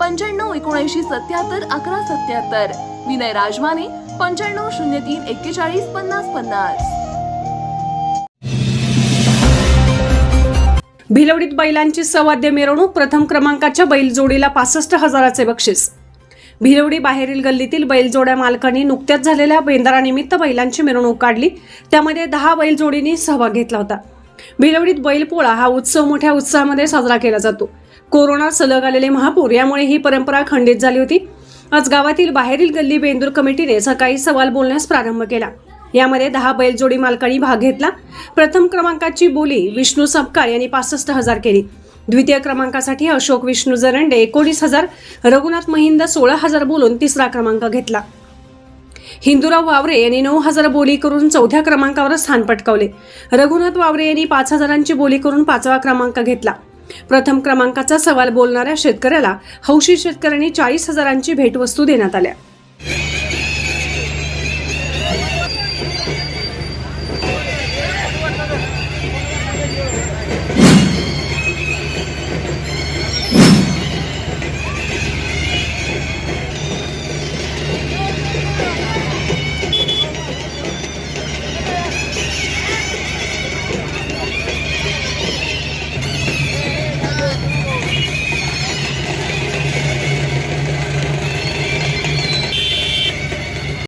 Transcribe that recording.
पंच्याण्णव एकोणऐंशी सत्याहत्तर अकरा सत्याहत्तर. विनय राजमाने पंच्याण्णव शून्य तीन एक्केचाळीस पन्नास पन्नास. भिलवडीत बैलांची सवाद्य मिरवणूक प्रथम क्रमांकाच्या बैलजोडीला पासष्ट हजाराचे बक्षीस. भिलवडी बाहेरील गल्लीतील बैलजोड्या मालकांनी नुकत्याच झालेल्या बेंदरानिमित्त बैलांची मिरवणूक काढली. त्यामध्ये दहा बैलजोडींनी सहभाग घेतला होता. भिलवडीत बैलपोळा हा उत्सव मोठ्या उत्साहामध्ये साजरा केला जातो. कोरोना सलग आलेले महापूर यामुळे ही परंपरा खंडित झाली होती. आज गावातील बाहेरील गल्ली बेंदूर कमिटीने सकाळी सवाल बोलण्यास प्रारंभ केला. यामध्ये दहा बैलजोडी मालकांनी भाग घेतला. प्रथम क्रमांकाची बोली विष्णू सपकाळ यांनी पासष्ट हजार केली. द्वितीय क्रमांकासाठी अशोक विष्णू जरंडे एकोणीस हजार. रघुनाथ महिंद सोळा हजार बोलून तिसरा क्रमांक घेतला. हिंदूराव वावरे यांनी नऊ हजार बोली करून चौथ्या क्रमांकावर स्थान पटकावले. रघुनाथ वावरे यांनी पाच हजारांची बोली करून पाचवा क्रमांक घेतला. प्रथम क्रमांकाचा सवाल बोलणाऱ्या शेतकऱ्याला हौशी शेतकऱ्यांनी चाळीस हजारांची भेटवस्तू देण्यात आल्या.